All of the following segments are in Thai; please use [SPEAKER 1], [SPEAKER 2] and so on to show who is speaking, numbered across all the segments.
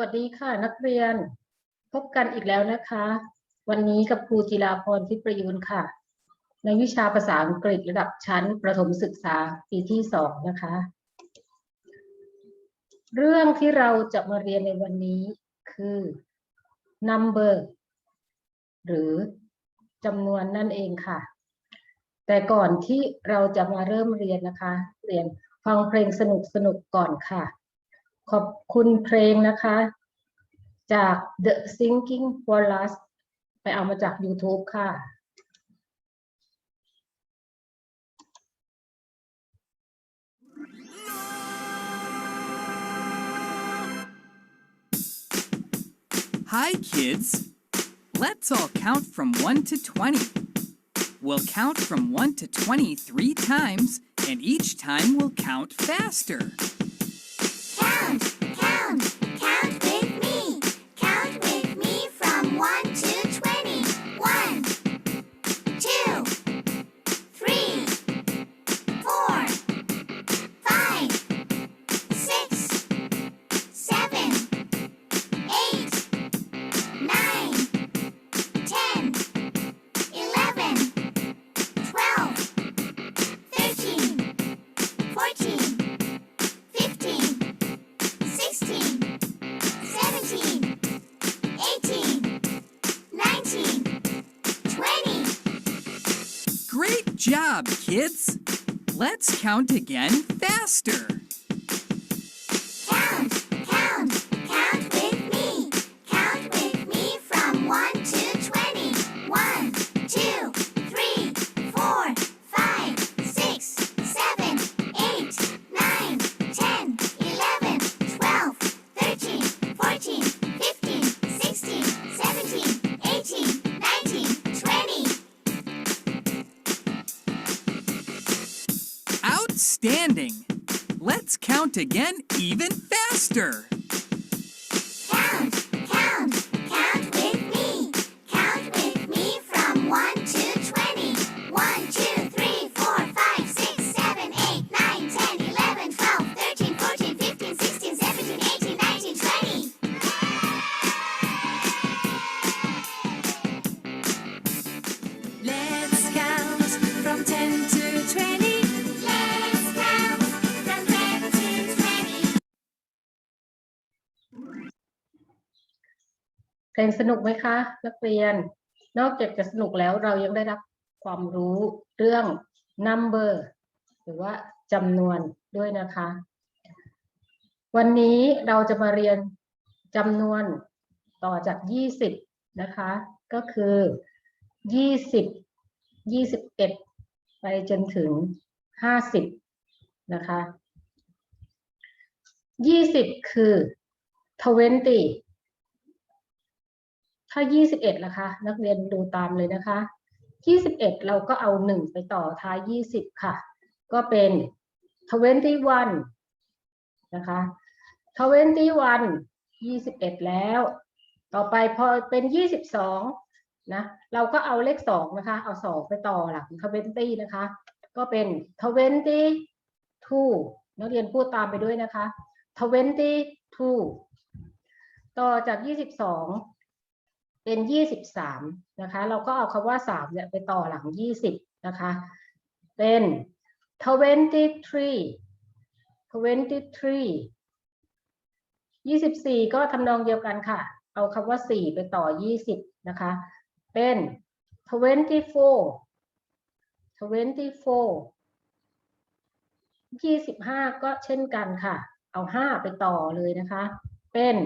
[SPEAKER 1] วัสดีค่ะนักเรียนพบกันอีกแล้วนะคะ วันนี้กับครูจิราพรทิพย์ประยูนค่ะ ในวิชาภาษาอังกฤษระดับชั้นประถมศึกษาปีที่สองนะคะ เรื่องที่เราจะมาเรียนในวันนี้คือ number หรือจำนวนนั่นเองค่ะ แต่ก่อนที่เราจะมาเริ่มเรียนนะคะ เรียนฟังเพลงสนุกๆก่อนค่ะ ขอบคุณเพลงนะคะ จาก The Singing Chorus ไปเอามาจาก YouTube ค่ะ
[SPEAKER 2] Hi, kids. Let's all count from 1 to 20. We'll count from 1 to 20 three times, and each time we'll count faster. Kids! Let's count again faster. Outstanding! Let's count again even faster.
[SPEAKER 1] เพลงสนุกไหมคะ นักเรียน นอกจากจะสนุกแล้วเรายังได้รับความรู้เรื่อง number หรือว่าจำนวนด้วยนะคะ วันนี้เราจะมาเรียนจำนวนต่อจาก 20 นะคะ ก็คือ 20 21 ไปจนถึง 50 นะคะ 20 คือ20 ถ้า 21ล่ะคะ นักเรียนดูตามเลยนะคะ 21 เราก็เอา 1 ไปต่อท้าย 20 ค่ะ ก็เป็น 21 นะคะ 21 21 แล้ว ต่อไปพอเป็น 22 นะ เราก็เอาเลข 2 นะคะ เอา 2 ไปต่อหลัง 20 นะคะ ก็เป็น 22 นักเรียนพูดตามไปด้วยนะคะ 22 ต่อจาก 22 เป็น 23 นะคะ เราก็เอาคำว่า3เนี่ยไปต่อหลัง 20 นะคะ เป็น 23 23 24 ก็ทำนองเดียวกันค่ะ เอาคำว่า 4 ไปต่อ 20 นะคะ เป็น 24 24 25 ก็เช่นกันค่ะ เอา 5 ไปต่อเลยนะคะ เป็น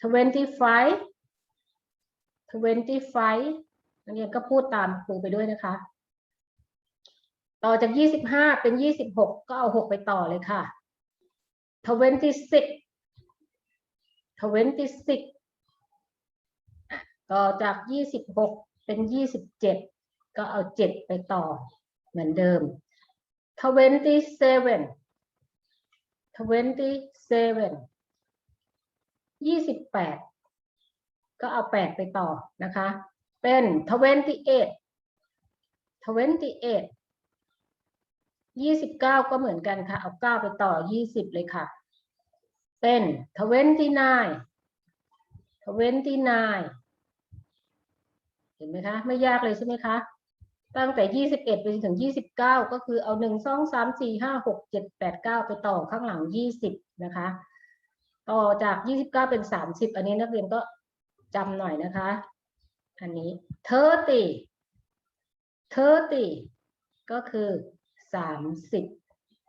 [SPEAKER 1] 25 25นักเรียนก็พูดตามครูไปด้วยนะคะ ต่อจาก 25 เป็น 26 ก็เอา 6 ไปต่อเลยค่ะ 26 26 ต่อจาก 26 เป็น 27 ก็เอา 7 ไปต่อเหมือนเดิม 27 27 28 ก็เอา 8 ไปต่อนะคะ เป็น 28 28 29 ก็เหมือนกันค่ะ เอา 9 ไปต่อ 20 เลยค่ะ เป็น 29 29 เห็นไหมคะ ไม่ยากเลยใช่ไหมคะ ตั้งแต่ 21 ไปจนถึง 29 ก็คือเอา 1 2 3 4 5 6 7 8 9 ไปต่อข้างหลัง 20 นะคะ ต่อจาก 29 เป็น 30 อันนี้นักเรียนก็ จำหน่อยนะคะ อันนี้ thirty thirty ก็คือสามสิบ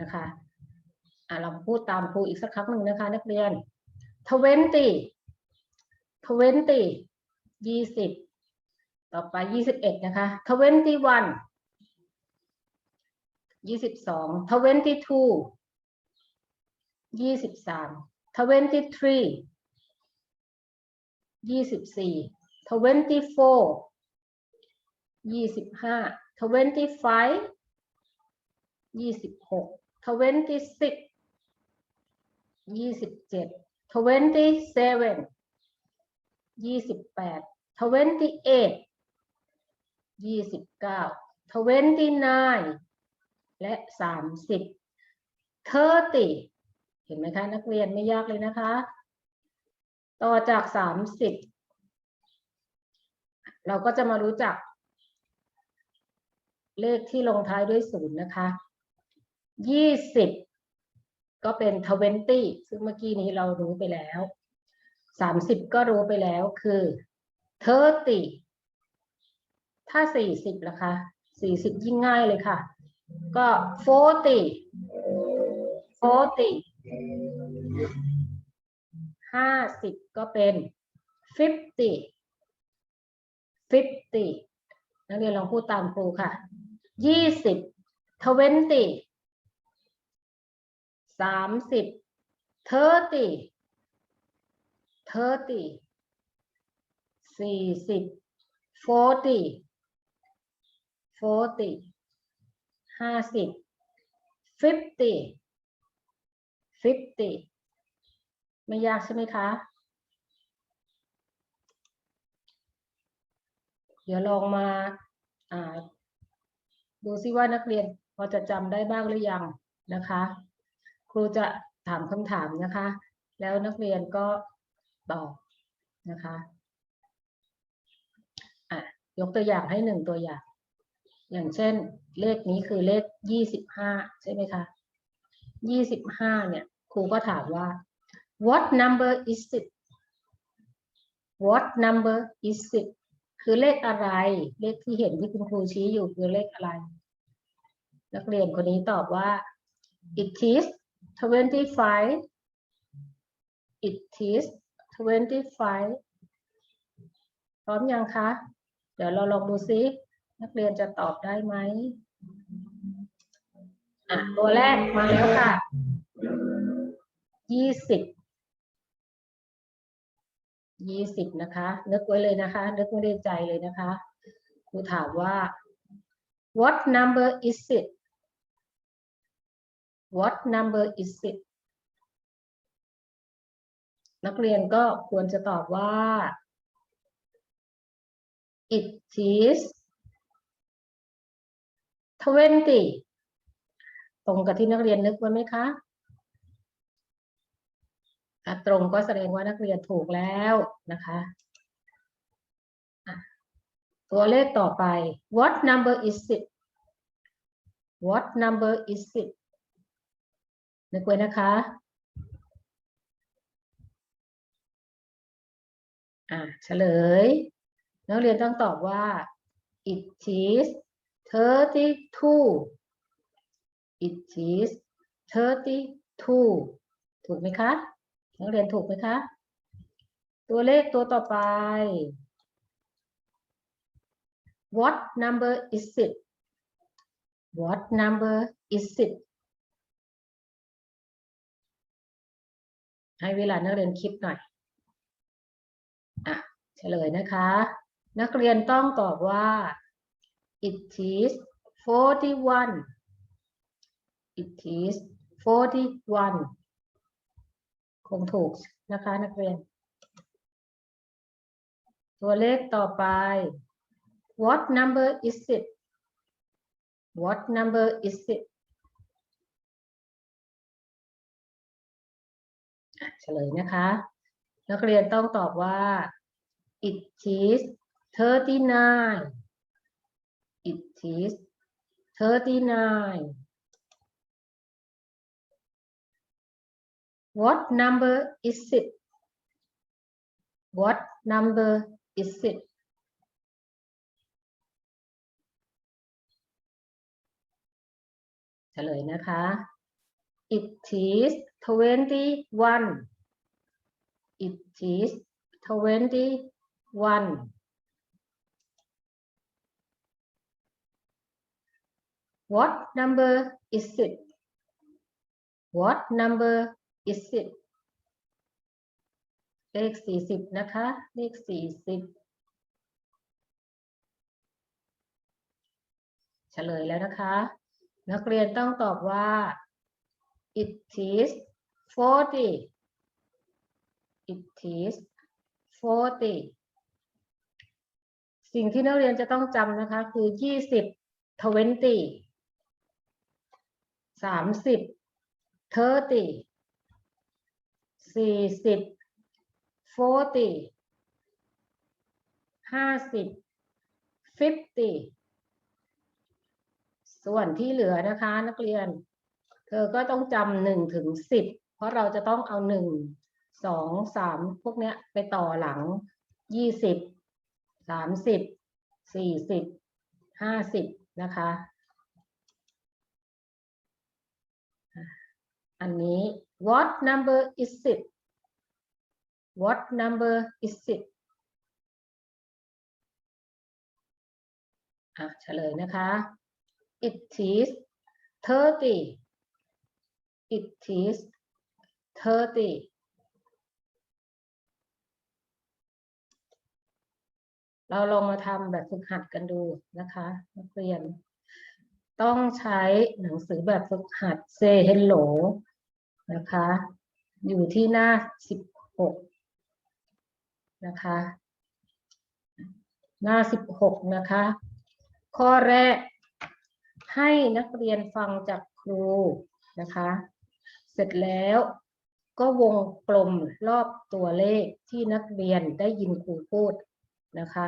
[SPEAKER 1] นะคะอะเราพูดตามครูอีกสักครั้งหนึ่งนะคะ นักเรียน twenty twenty ยี่สิบต่อไปยี่สิบเอ็ดนะคะ twenty one ยี่สิบสอง twenty two ยี่สิบสาม twenty three 21 22 22 23 23 24 24 25 25 26 26 27 27 28 28 29 29และ30 30เห็นไหมคะ นักเรียนไม่ยากเลยนะคะ ต่อจาก30เราก็จะมารู้จัก เลขที่ลงท้ายด้วยศูนย์นะคะ20ก็เป็น20ซึ่งเมื่อกี้นี้เรารู้ไปแล้ว30ก็รู้ไปแล้วคือ30ถ้า40ล่ะคะ40ยิ่งง่ายเลยค่ะ ก็40 40 50 ก็เป็น50 50นักเรียนลองพูดตามครูค่ะ20 20 30 30 30 40 40 40 50 50 50ไม่ยากใช่ไหมคะ เดี๋ยวลองมาอ่าดูซิว่านักเรียนพอจะจำได้บ้างหรือยังนะคะ ครูจะถามคำถามนะคะ แล้วนักเรียนก็ตอบนะคะอะยกตัวอย่างให้หนึ่งตัวอย่าง อย่างเช่นเลขนี้คือเลขยี่สิบห้าใช่ไหมคะยี่สิบห้าเนี่ยครูก็ถามว่า what number is it what number is it คือเลขอะไร เลขที่เห็นที่คุณครูชี้อยู่คือเลขอะไร นักเรียนคนนี้ตอบว่า it is twenty five it is twenty five พร้อมยังคะ เดี๋ยวเราลองดูซินักเรียนจะตอบได้ไหมอะตัวแรกมาแล้วค่ะยี่สิบ ยี่สิบนะคะ นึกไว้เลยนะคะ นึกไว้ในใจเลยนะคะครูถามว่า what number is it what number is it นักเรียนก็ควรจะตอบว่า it is twenty ตรงกับที่นักเรียนนึกไว้ไหมคะ ตรงก็แสดงว่านักเรียนถูกแล้วนะคะตัวเลขต่อไป what number is it what number is it นึกไว้นะคะอะเฉลย นักเรียนต้องตอบว่า it is thirty two it is thirty two ถูกไหมคะ นักเรียนถูกไหมคะ ตัวเลขตัวต่อไป what number is it what number is it ให้เวลานักเรียนคิดหน่อย อะเฉลยนะคะ นักเรียนต้องตอบว่า it is forty one it is forty one คงถูกนะคะนักเรียน ตัวเลขต่อไป what number is it what number is it เฉลยนะคะ นักเรียนต้องตอบว่า it is 39 it is 39 what number is it what number is it เฉลยนะคะ it is twenty one it is twenty one what number is it what number is it เลขสี่สิบนะคะ เลขสี่สิบเฉลยแล้วนะคะ นักเรียนต้องตอบว่า it is forty it is forty สิ่งที่นักเรียนจะต้องจำนะคะ คือยี่สิบ twenty สามสิบ thirty สี่สิบ forty ห้าสิบ fifty ส่วนที่เหลือนะคะนักเรียน เธอก็ต้องจำหนึ่งถึงสิบเพราะเราจะต้องเอาหนึ่งสองสามพวกเนี้ยไปต่อหลังยี่สิบสามสิบสี่สิบห้าสิบนะคะ อันนี้ what number is it what number is it อะเฉลยนะคะ it is thirty it is thirty เราลองมาทำแบบฝึกหัดกันดูนะคะนักเรียน ต้องใช้หนังสือแบบฝึกหัด say hello นะคะ อยู่ที่หน้าสิบหกนะคะ หน้าสิบหกนะคะ ข้อแรกให้นักเรียนฟังจากครูนะคะ เสร็จแล้วก็วงกลมรอบตัวเลขที่นักเรียนได้ยินครูพูดนะคะ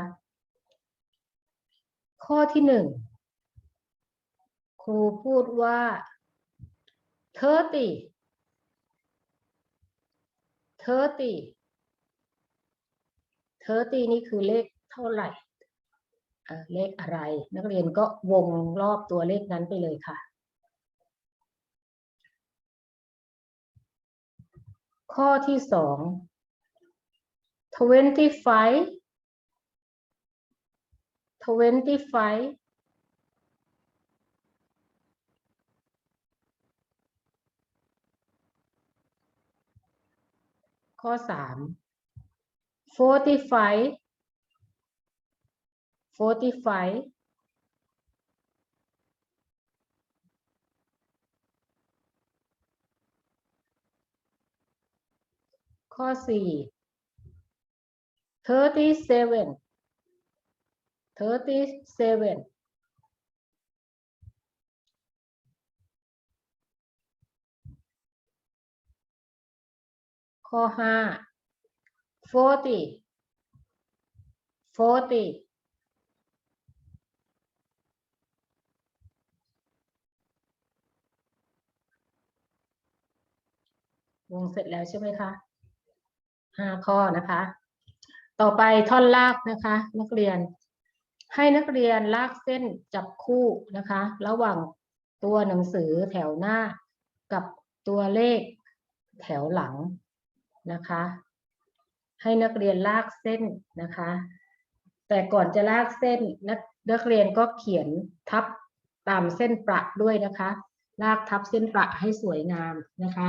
[SPEAKER 1] ข้อที่หนึ่งครูพูดว่า thirty thirty thirty นี่คือเลขเท่าไหร่ เลขอะไร นักเรียนก็วงรอบตัวเลขนั้นไปเลยค่ะ ข้อที่สอง twenty five twenty five ข้อสาม forty five forty five ข้อสี่ thirty seven thirty seven ข้อห้า forty forty วงเสร็จแล้วใช่ไหมคะห้าข้อนะคะ ต่อไปท่อนลากนะคะ นักเรียน ให้นักเรียนลากเส้นจับคู่นะคะ ระหว่างตัวหนังสือแถวหน้ากับตัวเลขแถวหลัง นะคะ ให้นักเรียนลากเส้นนะคะ แต่ก่อนจะลากเส้นนักนักเรียนก็เขียนทับตามเส้นประด้วยนะคะ ลากทับเส้นประให้สวยงามนะคะ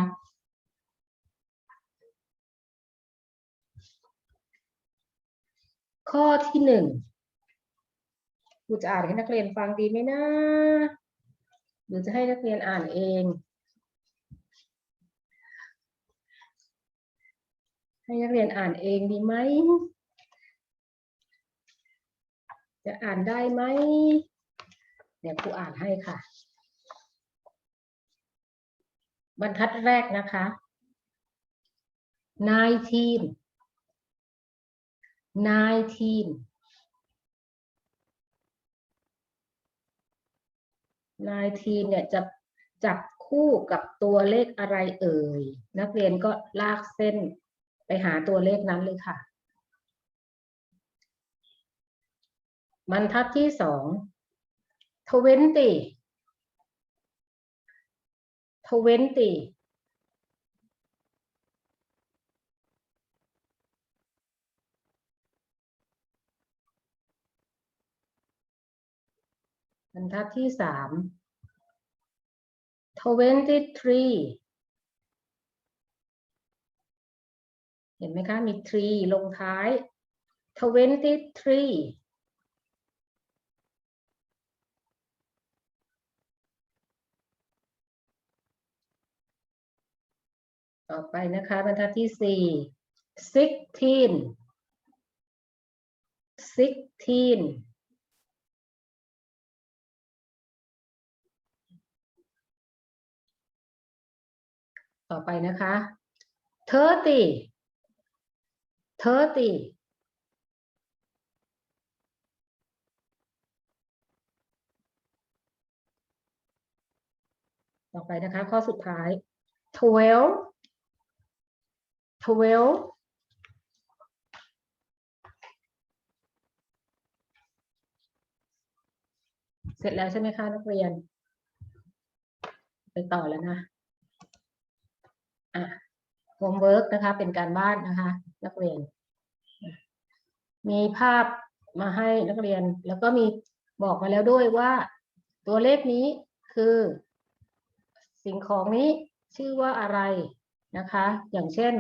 [SPEAKER 1] ข้อที่หนึ่งครูจะอ่านให้นักเรียนฟังดีไหมนะหรือจะให้นักเรียนอ่านเอง ให้นักเรียนอ่านเองดีไหม จะอ่านได้ไหม เดี๋ยวครูอ่านให้ค่ะ บรรทัดแรกนะคะ nineteen nineteen nineteen เนี่ยจะจับคู่กับตัวเลขอะไรเอ่ย นักเรียนก็ลากเส้น หาตัวเลขนั้นเลยค่ะบรรทัดที่สอง twenty twenty บรรทัดที่สาม twenty three ห็นไหมคะมี tree ลงท้าย twenty three ต่อไปนะคะบรรทัดที่สี่ sixteen sixteen ต่อไปนะคะ thirty thirty ต่อไปนะคะ ข้อสุดท้าย twelve twelve เสร็จแล้วใช่ไหมคะนักเรียน ไปต่อแล้วนะ อะ homework นะคะ เป็นการบ้านนะคะ นักเรียน มีภาพมาให้นักเรียน แล้วก็มีบอกมาแล้วด้วยว่า ตัวเลขนี้คือ สิ่งของนี้ชื่อว่าอะไรนะคะ อย่างเช่น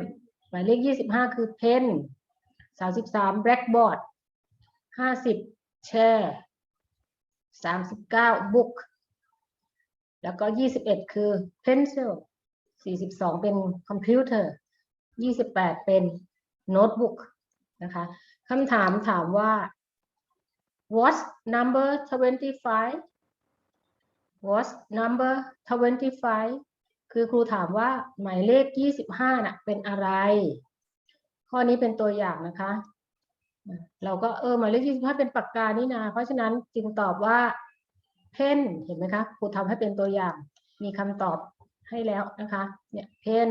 [SPEAKER 1] หมายเลข 25 คือ pen 33 blackboard 50 chair 39 book แล้วก็ 21 คือ pencil 42 เป็นคอมพิวเตอร์ 28 เป็นโน้ตบุ๊กนะคะคำถามถามว่า what number 25 what number 25 คือครูถามว่าหมายเลข 25น่ะเป็นอะไร ข้อนี้เป็นตัวอย่างนะคะ เราก็เออหมายเลข 25 เป็นปากกานี่นาเพราะฉะนั้นจึงตอบว่าเพนเห็นไหมคะ ครูทำให้เป็นตัวอย่าง มีคำตอบ ให้แล้วนะคะเนี่ยเพน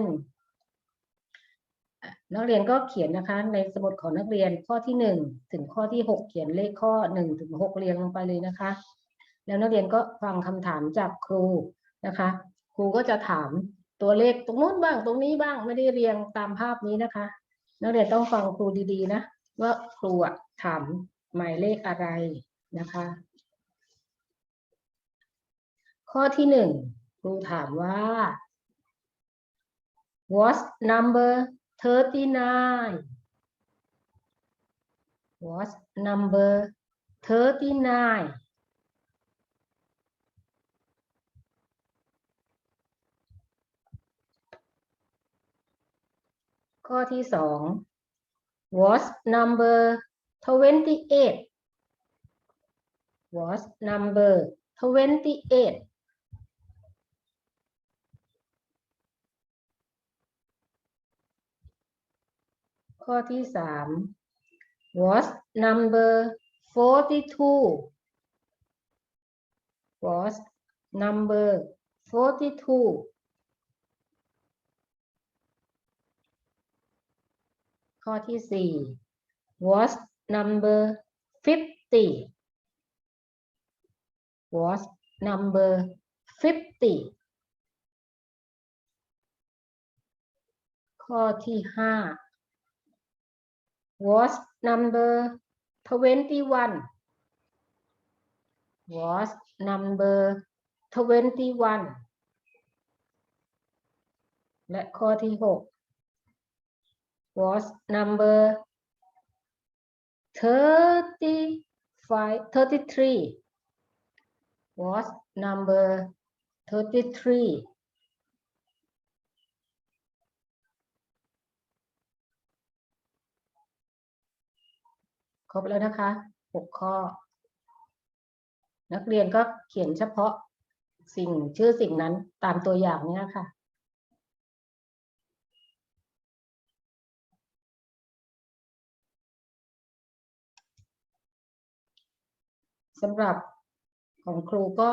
[SPEAKER 1] นักเรียนก็เขียนนะคะ ในสมุดของนักเรียนข้อที่หนึ่งถึงข้อที่หกเขียนเลขข้อหนึ่งถึงหกเรียงลงไปเลยนะคะ แล้วนักเรียนก็ฟังคำถามจากครูนะคะ ครูก็จะถามตัวเลขตรงนู้นบ้างตรงนี้บ้างไม่ได้เรียงตามภาพนี้นะคะ นักเรียนต้องฟังครูดีๆนะว่าครูถามหมายเลขอะไรนะคะ ข้อที่หนึ่ง ครูถามว่า what's number 39 what's number 39 ข้อที่สอง what's number 28 what's number 28 ข้อที่สาม what's number 42 what's number 42 ข้อที่สี่ what's number 50 what's number 50 ข้อที่ห้า was number 21 was number 21 และข้อที่หก was number 35 33 was number 33 ครบแล้วนะคะ6ข้อ นักเรียนก็เขียนเฉพาะสิ่งชื่อสิ่งนั้นตามตัวอย่างนี้ค่ะสำหรับของครูก็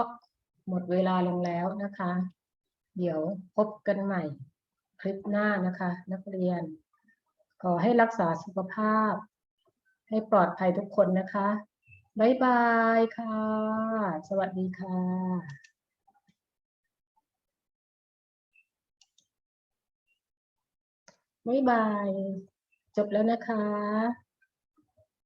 [SPEAKER 1] หมดเวลาลงแล้วนะคะ เดี๋ยวพบกันใหม่คลิปหน้านะคะ นักเรียน ขอให้รักษาสุขภาพ ให้ปลอดภัยทุกคนนะคะ บ๊ายบายค่ะ สวัสดีค่ะบ๊ายบาย จบแล้วนะคะ